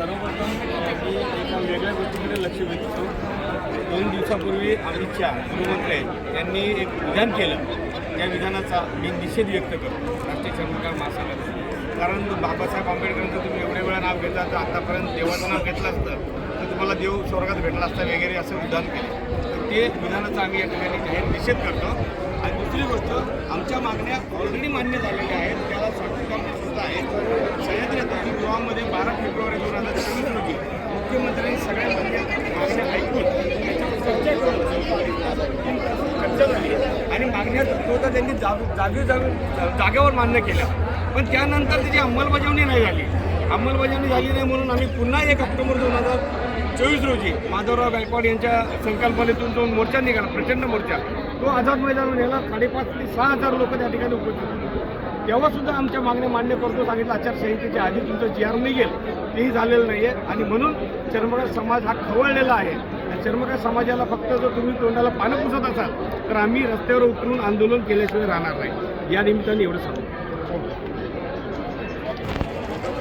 एका वेगळ्या गोष्टीमध्ये लक्ष वेधतो दोन दिवसापूर्वी अमित शहा गृहमंत्री यांनी एक विधान केलं. त्या विधानाचा मी निषेध व्यक्त करतो. राष्ट्रीय चंद्रकार महासंघाचा कारण बाबासाहेब आंबेडकरांचं तुम्ही एवढ्या वेळा नाव घेतला तर आतापर्यंत देवाचं नाव घेतलं असतं. तर तुम्हाला देव स्वर्गात भेटला असता वगैरे असं विधान केलं. तर ते विधानाचा आम्ही या ठिकाणी जाहीर निषेध करतो. आणि दुसरी गोष्ट आमच्या मागण्या ऑलरेडी मान्य झालेल्या आहेत त्याला स्वातंत्र्य सुद्धा आहे सह्याद्री अतिथी गृहामध्ये बारा फेब्रुवारी दोन हजार चोवीस रोजी मुख्यमंत्र्यांनी सगळ्या मागण्या म्हणजे ऐकून त्याच्यावर चर्चा करून चर्चा झाली आणि मागण्या होता त्यांनी जाग जागी जागेवर मान्य केल्या. पण त्यानंतर त्याची अंमलबजावणी नाही झाली. अंमलबजावणी झाली नाही म्हणून आम्ही पुन्हा एक ऑक्टोबर दोन हजार चोवीस रोजी माधवराव गायकवाड यांच्या संकल्पनेतून जो मोर्चा निघाला प्रचंड मोर्चा तो आझाद मैदानावर याला साडेपाच ते सहा हजार लोक त्या ठिकाणी उपस्थित तेव्हा सुद्धा आमच्या मागण्या मान्य करतो सांगितलं आचारसंहितेच्या आधी तुमचं जी आर निघेल. तेही झालेलं नाही आहे आणि म्हणून चर्मकार समाज हा खवळलेला आहे. आणि चर्मकार समाजाला फक्त जर तुम्ही तोंडाला पानं पुसत असाल तर आम्ही रस्त्यावर उतरून आंदोलन केल्याशिवाय राहणार नाही. या निमित्ताने एवढं सांगतो.